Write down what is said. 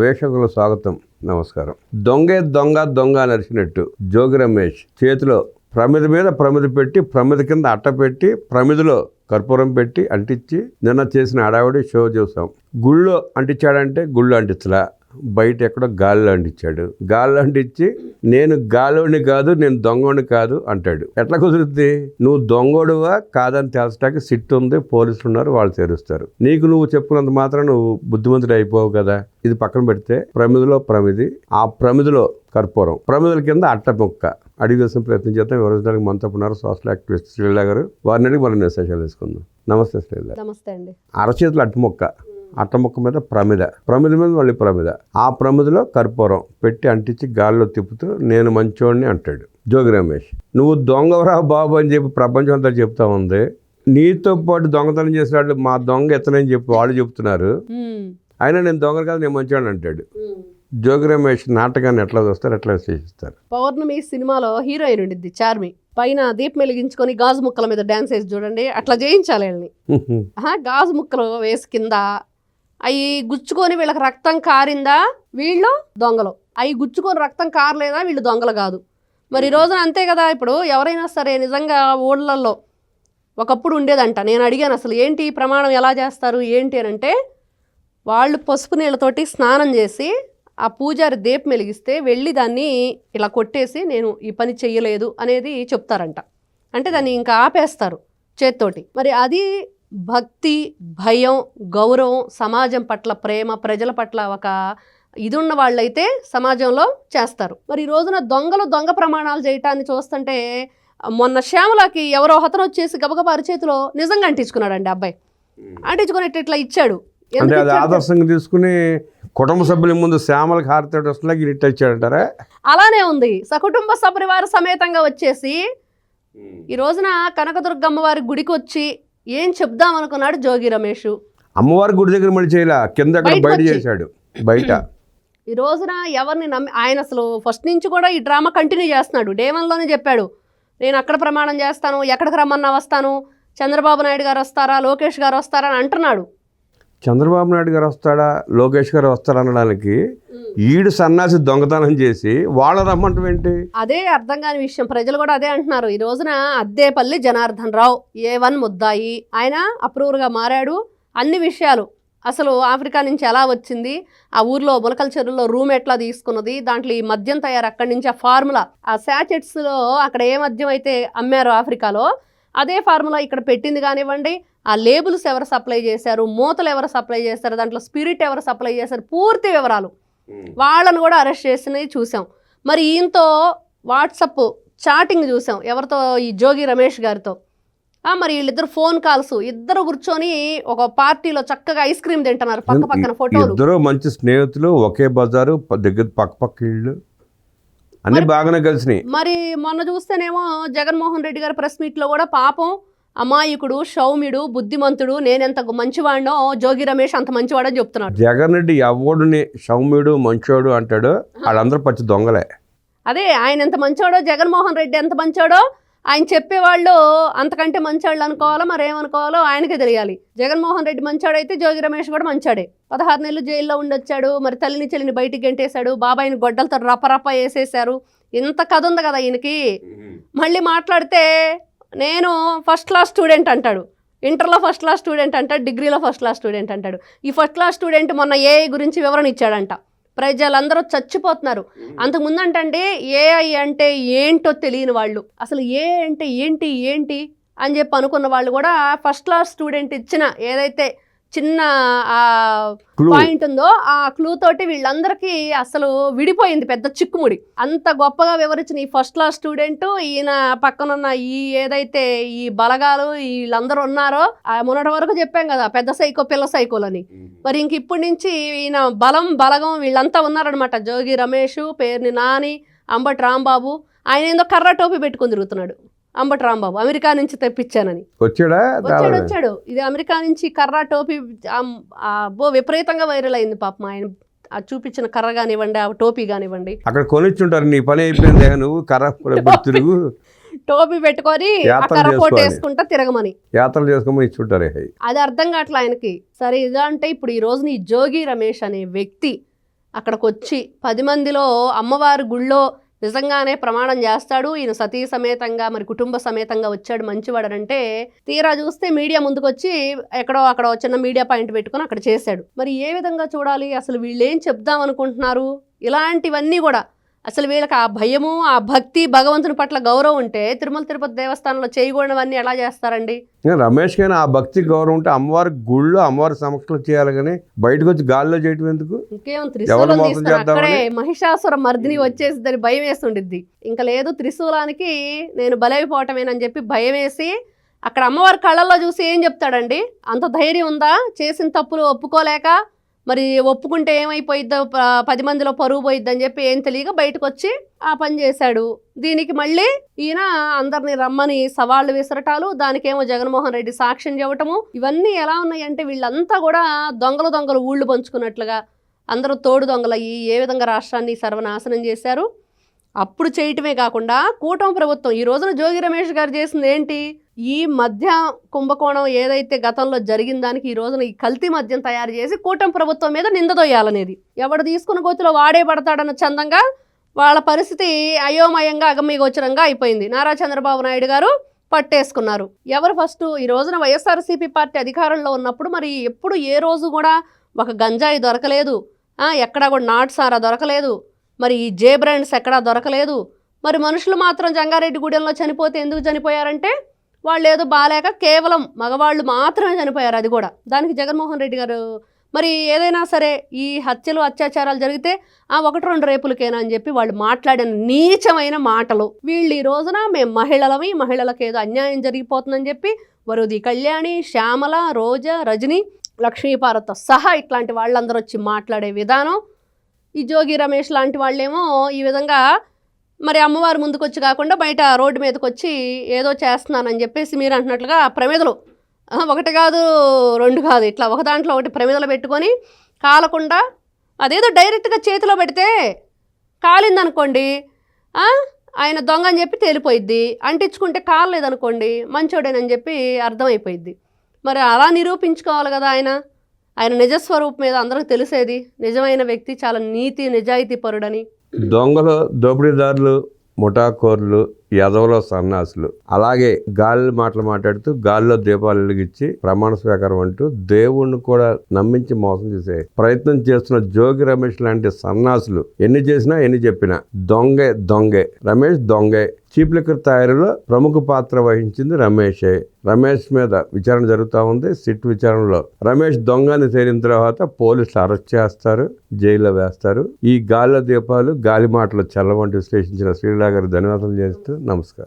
వేషకుల స్వాగతం. నమస్కారం. దొంగే దొంగ దొంగ నరిచినట్టు జోగి రమేష్ చేతిలో ప్రమిద మీద ప్రమిద పెట్టి ప్రమిద కింద అట్ట పెట్టి ప్రమిదలో కర్పూరం పెట్టి అంటించి నిన్న చేసిన హడావిడి షో చూసాం. గుళ్ళో అంటించాడంటే గుళ్ళు అంటించలా. బయట ఎక్కడో గాలిలో అంటించాడు గాలిలో అంటించి నేను గాలోని కాదు నేను దొంగోని కాదు అంటాడు. ఎట్లా కుదురుద్ది? నువ్వు దొంగోడువా? కాదని తెలుసడానికి సిట్ ఉంది పోలీసులు ఉన్నారు వాళ్ళు తెరుస్తారు నీకు నువ్వు చెప్పుకున్నంత మాత్రం నువ్వు బుద్ధిమంతుడు అయిపోవు కదా. ఇది పక్కన పెడితే ప్రమిదిలో ప్రమిది ఆ ప్రమిదిలో కర్పూరం. ప్రమిదల కింద అట్ట ముక్క. అడిగి వేసిన ప్రయత్నం చేద్దాం. వివరించడానికి మనతో ఉన్నారు సోషల్ యాక్టివిస్ట్ శ్రీలా గారు. వారిని అడిగి మనం విశేషాలు తీసుకుందాం. నమస్తే శ్రీలా నమస్తే అండి. అరచేతులు అట్టు ముక్క. అట్ట ముక్క మీద ప్రమిద. ప్రమిద మీద మళ్ళీ ప్రమిద. ఆ ప్రమిదలో కర్పూరం పెట్టి అంటించి గాల్లో తిప్పుతూ నేను మంచోడిని అంటాడు జోగి రమేష్. నువ్వు దొంగవరా బాబు అని చెప్పి ప్రపంచం అంతా చెప్తా ఉంది. నీతో పాటు దొంగతనం చేసిన వాళ్ళు మా దొంగ ఎత్తనని చెప్పి వాళ్ళు చెప్తున్నారు. అయినా నేను దొంగ కాదు నేను మంచోడిని అంటాడు. జోగి రమేష్ నాటకాన్ని ఎట్లా చూస్తారు ఎట్లా విశ్లేషిస్తారు పౌర్ణమి సినిమాలో హీరోయిన్ ఉండిద్ది చార్మి. పైన దీపం వెలిగించుకొని గాజు ముక్కల మీద డాన్స్ వేసి చూడండి అట్లా చేయించాలి వీళ్ళని. గాజు ముక్కలు వేసి కింద అవి గుచ్చుకొని వీళ్ళకి రక్తం కారిందా? వీళ్ళు దొంగలు. అవి గుచ్చుకొని రక్తం కారలేదా? వీళ్ళు దొంగలు కాదు. మరి ఈ రోజున అంతే కదా ఇప్పుడు? ఎవరైనా సరే నిజంగా ఊళ్ళల్లో ఒకప్పుడు ఉండేదంట. నేను అడిగాను అసలు ఏంటి ఈ ప్రమాణం ఎలా చేస్తారు? ఏంటి? అని అంటే వాళ్ళు పసుపు నీళ్ళతోటి స్నానం చేసి ఆ పూజారి దీపం వెలిగిస్తే వెళ్ళి దాన్ని ఇలా కొట్టేసి నేను ఈ పని చెయ్యలేదు అనేది చెప్తారంట. అంటే దాన్ని ఇంకా ఆపేస్తారు చేత్తోటి. మరి అది భక్తి భయం గౌరవం సమాజం పట్ల ప్రేమ ప్రజల పట్ల ఒక ఇది ఉన్న వాళ్ళైతే సమాజంలో చేస్తారు. మరి ఈ రోజున దొంగలు దొంగ ప్రమాణాలు చేయటాన్ని చూస్తుంటే మొన్న శ్యామలకి ఎవరో హతను వచ్చేసి గబగబా అరిచేతిలో నిజంగా అంటించుకున్నాడండి అబ్బాయి. అంటించుకుని ఇట్లా ఇట్లా ఇచ్చాడు. అంటే అది? ఆదర్శంగా తీసుకుని కుటుంబ సభ్యుల ముందు శ్యామలకు హారతోటి వస్తున్నా ఇట్ట ఇచ్చాడంటారా అలానే ఉంది. సకుటుంబ సపరివార సమేతంగా వచ్చేసి ఈ రోజున కనకదుర్గమ్మ వారి గుడికి వచ్చి ఏం చెప్దాం అనుకున్నాడు జోగి రమేష్. అమ్మవారి గుడి దగ్గర మళ్ళీ చేయలే? కింద బయట. చేశాడు. బయట. ఈ రోజున ఎవరిని నమ్మి ఆయన అసలు ఫస్ట్ నుంచి కూడా ఈ డ్రామా కంటిన్యూ చేస్తున్నాడు. డే వన్లోనే చెప్పాడు. నేను అక్కడ ప్రమాణం చేస్తాను ఎక్కడికి రమ్మన్నా వస్తాను చంద్రబాబు నాయుడు గారు వస్తారా లోకేష్ గారు వస్తారా అని అంటున్నాడు. చంద్రబాబు నాయుడు గారు వస్తాడా? లోకేష్ గారు వస్తారా అనడానికి ఈడు సన్నాసి దొంగతనం చేసి వాళ్ళ రమ్మంటం ఏంటి? అదే అర్థం కాని విషయం. ప్రజలు కూడా అదే అంటున్నారు. ఈ రోజున అద్దేపల్లి జనార్దన్ రావు ఏ వన్ ముద్దాయి. ఆయన అప్రూవర్గా మారాడు. అన్ని విషయాలు. అసలు ఆఫ్రికా నుంచి ఎలా వచ్చింది? ఆ ఊర్లో ములకల చెరువులో రూమ్ ఎట్లా తీసుకున్నది? దాంట్లో ఈ మద్యం తయారు అక్కడి నుంచి ఆ ఫార్ములా. ఆ శాచెట్స్లో అక్కడ ఏ మద్యం అయితే అమ్మారో ఆఫ్రికాలో అదే ఫార్ములా ఇక్కడ పెట్టింది కానివ్వండి ఆ లేబుల్స్ ఎవరు సప్లై చేశారు మూతలు ఎవరు సప్లై చేశారు దాంట్లో స్పిరిట్ ఎవరు సప్లై చేశారు పూర్తి వివరాలు వాళ్ళను కూడా అరెస్ట్ చేసినవి చూసాం. మరి ఈయనతో వాట్సప్ చాటింగ్ చూసాం ఎవరితో? ఈ జోగి రమేష్ గారితో. మరి వీళ్ళిద్దరు ఫోన్ కాల్స్ ఇద్దరు కూర్చొని ఒక పార్టీలో చక్కగా ఐస్ క్రీమ్ తింటున్నారు పక్క పక్కన ఫోటోలు. ఇద్దరు మంచి స్నేహితులు ఒకే బజారు దగ్గర పక్క పక్క ఇళ్ళు. అన్ని బాగానే కలిసినాయి. మరి మొన్న చూస్తేనేమో జగన్మోహన్ రెడ్డి గారి ప్రెస్ మీట్లో కూడా పాపం అమాయకుడు సౌమ్యుడు బుద్ధిమంతుడు నేనెంత మంచివాడినో జోగి రమేష్ అంత మంచివాడని చెప్తున్నాడు. జగన్ రెడ్డి ఎవడుని సౌమ్యుడు మంచోడు అంటాడు వాళ్ళందరూ పచ్చి దొంగలే. అదే ఆయన ఎంత మంచోడో జగన్మోహన్ రెడ్డి ఎంత మంచోడో ఆయన చెప్పేవాళ్ళు అంతకంటే మంచోళ్ళు అనుకోవాలో మరి ఏమనుకోవాలో ఆయనకే తెలియాలి. జగన్మోహన్ రెడ్డి మంచోడైతే జోగి రమేష్ కూడా మంచోడే. పదహారు నెలలు జైల్లో ఉండొచ్చాడు మరి తల్లిని చెల్లిని బయటికి గెంటేశాడు బాబాయిని గొడ్డలతో రపరప వేసేశారు. ఇంత కథ ఉంది కదా ఈయనకి. మళ్ళీ మాట్లాడితే నేను ఫస్ట్ క్లాస్ స్టూడెంట్ అంటాడు. ఇంటర్లో ఫస్ట్ క్లాస్ స్టూడెంట్ అంటాడు డిగ్రీలో ఫస్ట్ క్లాస్ స్టూడెంట్ అంటాడు. ఈ ఫస్ట్ క్లాస్ స్టూడెంట్ మొన్న ఏఐ గురించి వివరణ ఇచ్చాడంట. ప్రజలందరూ చచ్చిపోతున్నారు. అంతకుముందు అంటే ఏఐ అంటే ఏంటో తెలియని వాళ్ళు. అసలు ఏ అంటే ఏంటి ఏంటి అని చెప్పి అనుకున్న వాళ్ళు కూడా ఫస్ట్ క్లాస్ స్టూడెంట్ ఇచ్చిన ఏదైతే చిన్న. పాయింట్ ఉందో ఆ క్లూ తోటి వీళ్ళందరికీ అసలు విడిపోయింది పెద్ద చిక్కుముడి. అంత గొప్పగా వివరించిన ఈ ఫస్ట్ క్లాస్ స్టూడెంట్ ఈయన పక్కనున్న ఈ ఏదైతే ఈ బలగాలు వీళ్ళందరూ ఉన్నారో ఆ మొన్నటి వరకు చెప్పాం కదా పెద్ద సైకో పిల్ల సైకోలని. మరి ఇంక ఇప్పటి నుంచి ఈయన బలం బలగం వీళ్ళంతా ఉన్నారనమాట జోగి రమేష్ పేరుని నాని అంబటి రాంబాబు ఆయన ఏందో కర్ర టోపీ పెట్టుకొని తిరుగుతున్నాడు. అంబటి రాంబాబు అమెరికా నుంచి తెప్పించానని. వచ్చాడా? వచ్చాడు వచ్చాడు. ఇది అమెరికా నుంచి కర్ర టోపీ అబ్బో విపరీతంగా వైరల్ అయింది పాపం ఆయన. ఆ చూపించిన కర్ర కానివ్వండి ఆ టోపీ కానివ్వండి. అక్కడ కొనిచ్చుంటారు నీ పని అయిపోయింది నువ్వు కర్ర తిరుగు. టోపీ పెట్టుకొని కర్ర కోట్. వేసుకుంటా తిరగమని. యాత్రలు చేసుకోమని ఇచ్చుంటారు? అది అర్థం కావట్లే ఆయనకి. సరే ఇదా అంటే ఇప్పుడు ఈ రోజున ఈ జోగి రమేష్ అనే వ్యక్తి అక్కడికి వచ్చి పది మందిలో అమ్మవారి గుళ్ళో నిజంగానే ప్రమాణం చేస్తాడు. ఈయన సతీ సమేతంగా మరి కుటుంబ సమేతంగా వచ్చాడు మంచివాడనంటే తీరా చూస్తే మీడియా ముందుకొచ్చి ఎక్కడో అక్కడ చిన్న మీడియా పాయింట్ పెట్టుకొని అక్కడ చేశాడు. మరి ఏ విధంగా చూడాలి? అసలు వీళ్ళేం చెప్దాం అనుకుంటున్నారు ఇలాంటివన్నీ కూడా అసలు వీళ్ళకి ఆ భయము ఆ భక్తి భగవంతుని పట్ల గౌరవం ఉంటే తిరుమల తిరుపతి దేవస్థానంలో చేయకూడనివన్నీ ఎలా చేస్తారండి? రమేష్ ఆ భక్తి గౌరవం ఉంటే అమ్మవారి గుళ్ళో అమ్మవారి సమక్షంలో చేయాలి కానీ బయటకు వచ్చి గాల్లో చేయటం ఎందుకు? అక్కడే మహిషాసుర మర్దిని వచ్చేసి దాని భయం వేస్తుండిద్ది. ఇంకా లేదు త్రిశూలానికి నేను బలైపోవటమేనని చెప్పి భయం వేసి అక్కడ అమ్మవారి కళ్ళల్లో చూసి ఏం చెప్తాడండి? అంత ధైర్యం ఉందా? చేసిన తప్పులు ఒప్పుకోలేక మరి ఒప్పుకుంటే ఏమైపోయిద్దో పది మందిలో పరువు పోయిద్దని చెప్పి ఏం తెలియక బయటకు వచ్చి ఆ పని చేశాడు. దీనికి మళ్ళీ ఈయన అందరిని రమ్మని సవాళ్ళు విసరటాలు దానికేమో జగన్మోహన్ రెడ్డి సాక్ష్యం చెప్పటము ఇవన్నీ ఎలా ఉన్నాయంటే వీళ్ళంతా కూడా దొంగలు దొంగలు ఊళ్ళు పంచుకున్నట్లుగా. అందరూ తోడు దొంగలయ్యి ఏ విధంగా రాష్ట్రాన్ని సర్వనాశనం చేశారు? అప్పుడు చేయటమే కాకుండా కూటమి ప్రభుత్వం ఈ రోజున జోగి రమేష్ గారు చేసింది ఏంటి? ఈ మధ్య కుంభకోణం ఏదైతే గతంలో జరిగిన దానికి ఈ రోజున ఈ కల్తీ మద్యం తయారు చేసి కూటమి ప్రభుత్వం మీద నిందదొయ్యాలనేది ఎవడు తీసుకున్న గోతిలో వాడే పడతాడన్న చందంగా వాళ్ళ పరిస్థితి అయోమయంగా అగమ్యగోచరంగా అయిపోయింది. నారా చంద్రబాబు నాయుడు గారు పట్టేసుకున్నారు. ఎవరు ఫస్ట్? ఈ రోజున వైఎస్ఆర్సీపీ పార్టీ అధికారంలో ఉన్నప్పుడు మరి ఎప్పుడు ఏ రోజు కూడా ఒక గంజాయి దొరకలేదు. ఎక్కడా కూడా నాటు సారా దొరకలేదు. మరి ఈ జే బ్రాండ్స్ ఎక్కడా దొరకలేదు. మరి మనుషులు మాత్రం జంగారెడ్డి గూడెంలో చనిపోతే ఎందుకు చనిపోయారంటే వాళ్ళు ఏదో బాలేక కేవలం మగవాళ్ళు మాత్రమే చనిపోయారు అది కూడా. దానికి జగన్మోహన్ రెడ్డి గారు మరి ఏదైనా సరే ఈ హత్యలు అత్యాచారాలు జరిగితే ఆ ఒకటి రెండు రేపులకేనా అని చెప్పి వాళ్ళు మాట్లాడిన నీచమైన మాటలు. వీళ్ళు ఈ రోజున మేము మహిళలవి మహిళలకు ఏదో అన్యాయం జరిగిపోతుందని చెప్పి వరుది కళ్యాణి శ్యామల రోజా రజని లక్ష్మీపార్వతితో సహా ఇట్లాంటి వాళ్ళందరూ వచ్చి మాట్లాడే విధానం ఈ జోగి రమేష్ లాంటి వాళ్ళేమో ఈ విధంగా మరి అమ్మవారి ముందుకొచ్చి కాకుండా బయట రోడ్డు మీదకి వచ్చి ఏదో చేస్తున్నానని చెప్పేసి మీరు అంటున్నట్లుగా ప్రమిదలు ఒకటి కాదు రెండు కాదు ఇట్లా ఒక దాంట్లో ఒకటి ప్రమేదలు పెట్టుకొని కాలకుండా అదేదో డైరెక్ట్గా చేతిలో పెడితే కాలిందనుకోండి ఆయన దొంగ అని చెప్పి తేలిపోయిద్ది అంటించుకుంటే కాలేదనుకోండి మంచోడేనని చెప్పి అర్థమైపోయిద్ది. మరి అలా నిరూపించుకోవాలి కదా ఆయన. ఆయన నిజస్వరూపం మీద అందరికి తెలిసేది నిజమైన వ్యక్తి చాలా నీతి నిజాయితీ పరుడని. దొంగలు దోపిడీదారులు ముఠాకోర్లు యదవలో సన్నాసులు. అలాగే గాలి మాటలు మాట్లాడుతూ గాలిలో దీపాలు వెలిగించి ప్రమాణ స్వీకారం అంటూ దేవుణ్ణి కూడా నమ్మించి మోసం చేసే ప్రయత్నం చేస్తున్న జోగి రమేష్ లాంటి సన్నాసులు ఎన్ని చేసినా ఎన్ని చెప్పినా దొంగే దొంగే. రమేష్ దొంగే. చీప్ లిక్కర్ తయారీలో ప్రముఖ పాత్ర వహించింది రమేషే. రమేష్ మీద విచారణ జరుగుతూ ఉంది. సిట్ విచారణలో రమేష్ దొంగని తేలిన తర్వాత పోలీసులు అరెస్ట్ చేస్తారు జైల్లో వేస్తారు. ఈ గాలి దీపాలు గాలి మాటలు చల్లవంటి విశ్లేషించిన శ్రీలా గారి ధన్యవాదాలు చేస్తూ నమస్కారం.